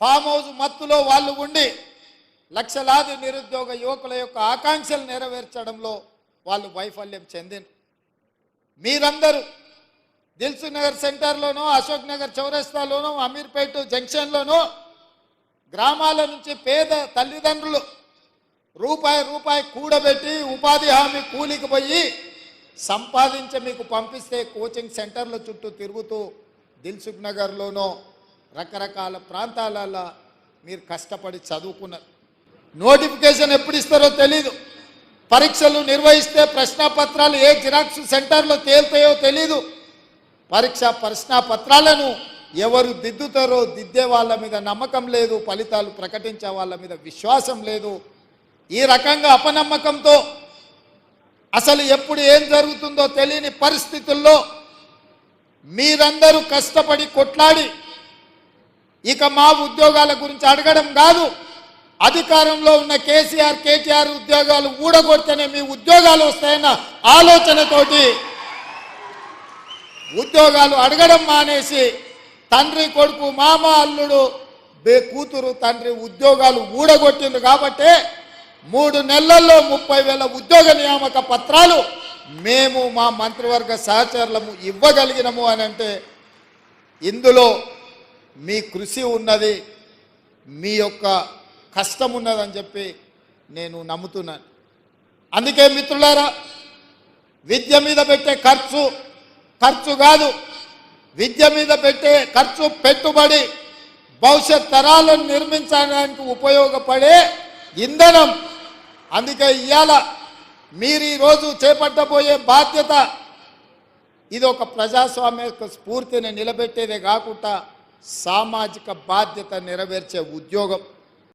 Farm house మత్తులో వాళ్ళు ఉండి లక్షలాది నిరుద్యోగ యువకుల యొక్క ఆకాంక్షలు నెరవేర్చడంలో వాళ్ళు వైఫల్యం చెందిన మీరందరూ దిల్సు నగర్ సెంటర్లోనో అశోక్ నగర్ చౌరస్తాలోనో అమీర్పేట జంక్షన్లోనో గ్రామాల నుంచి పేద తల్లిదండ్రులు రూపాయి రూపాయి కూడబెట్టి ఉపాధి హామీ కూలికి పోయి సంపాదించి మీకు పంపిస్తే కోచింగ్ సెంటర్ల చుట్టూ తిరుగుతూ దిల్సుఖ్ నగర్లోనో రకరకాల ప్రాంతాలలో మీరు కష్టపడి చదువుకున్నారు నోటిఫికేషన్ ఎప్పుడు ఇస్తారో తెలీదు. పరీక్షలు నిర్వహిస్తే ప్రశ్నాపత్రాలు ఏ జిరాక్స్ సెంటర్లో తేలుతాయో తెలీదు. పరీక్ష ప్రశ్నాపత్రాలను ఎవరు దిద్దుతారో దిద్దే వాళ్ళ మీద నమ్మకం లేదు ఫలితాలు ప్రకటించే వాళ్ళ మీద విశ్వాసం లేదు. ఈ రకంగా అపనమ్మకంతో అసలు ఎప్పుడు ఏం జరుగుతుందో తెలియని పరిస్థితుల్లో మీరందరూ కష్టపడి కొట్లాడి ఇక మా ఉద్యోగాల గురించి అడగడం కాదు. అధికారంలో ఉన్న కేసీఆర్ కేటీఆర్ ఉద్యోగాలు ఊడగొడితేనే మీ ఉద్యోగాలు వస్తాయన్న ఆలోచనతోటి ఉద్యోగాలు అడగడం మానేసి తండ్రి కొడుకు మామ అల్లుడు బే కూతురు తండ్రి ఉద్యోగాలు ఊడగొట్టింది కాబట్టే మూడు నెలల్లో ముప్పై వేల ఉద్యోగ నియామక పత్రాలు మేము మా మంత్రివర్గ సహచరులము ఇవ్వగలిగినము అని అంటే ఇందులో మీ కృషి ఉన్నది మీ యొక్క కష్టం ఉన్నదని చెప్పి నేను నమ్ముతున్నాను అందుకే మిత్రులారా విద్య మీద పెట్టే ఖర్చు ఖర్చు కాదు. విద్య మీద పెట్టే ఖర్చు పెట్టుబడి భవిష్యత్ తరాలను నిర్మించడానికి ఉపయోగపడే ఇంధనం. అందుకే ఇవాళ మీరు ఈరోజు చేపట్టబోయే బాధ్యత ఇది ఒక ప్రజాస్వామ్య యొక్క స్ఫూర్తిని నిలబెట్టేదే కాకుండా సామాజిక బాధ్యత నెరవేర్చే ఉద్యోగం.